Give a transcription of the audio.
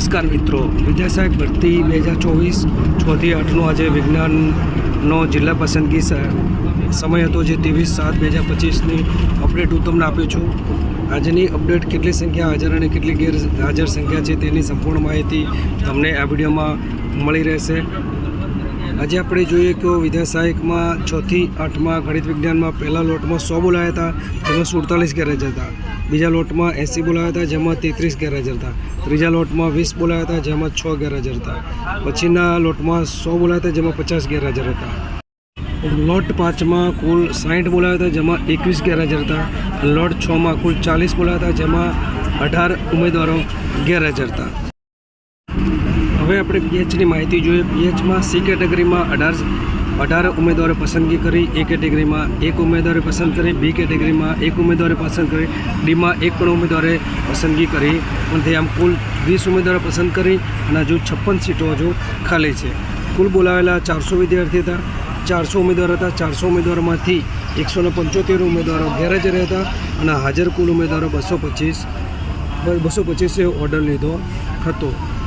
નમસ્કાર મિત્રો. વિદ્યાસહાયક ભરતી બે હજાર ચોવીસ છથી આઠનો આજે વિજ્ઞાનનો જિલ્લા પસંદગી સમય હતો જે ત્રેવીસ સાત બે હજાર પચીસની અપડેટ હું તમને આપ્યું છું. આજની અપડેટ કેટલી સંખ્યા હાજર અને કેટલી ગેરહાજર સંખ્યા છે તેની સંપૂર્ણ માહિતી તમને આ વિડીયોમાં મળી રહેશે. આજે આપણે જોઈએ કે વિદ્યાસહાયકમાં છથી આઠમાં ગણિત વિજ્ઞાનમાં પહેલા લોટમાં સો બોલાયા હતા જેમાં સુડતાલીસ ગેરહાજર હતા. બીજા લોટમાં એંસી બોલાયા હતા, જેમાં તેત્રીસ ગેરહાજર હતા. ત્રીજા લોટમાં વીસ બોલાયા હતા, જેમાં છ ગેરહાજર હતા. પછીના લોટમાં સો બોલાયા હતા, જેમાં પચાસ ગેરહાજર હતા. લોટ પાંચમાં કુલ સાઠ બોલાયા હતા, જેમાં એકવીસ ગેરહાજર હતા. લોટ છમાં કુલ ચાલીસ બોલાયા હતા, જેમાં અઢાર ઉમેદવારો ગેરહાજર હતા. હવે આપણે પીએચની માહિતી જોઈએ. પીએચમાં સી કેટેગરીમાં અઢાર અઢાર ઉમેદવારો પસંદગી કરી, એ કેટેગરીમાં એક ઉમેદવારે પસંદ કરી, બી કેટેગરીમાં એક ઉમેદવારે પસંદ કરી, ડીમાં એક પણ ઉમેદવારે પસંદગી કરી. પણ તે આમ કુલ વીસ ઉમેદવારો પસંદ કરી અને હજુ છપ્પન સીટો હજુ ખાલી છે. કુલ બોલાવેલા ચારસો વિદ્યાર્થી હતા. ચારસો ઉમેદવાર હતા. ચારસો ઉમેદવારોમાંથી એકસો ને પંચોતેર ઉમેદવારો ગેરહાજર હતા અને હાજર કુલ ઉમેદવારો બસો પચીસ, બસો પચીસે ઓર્ડર લીધો હતો.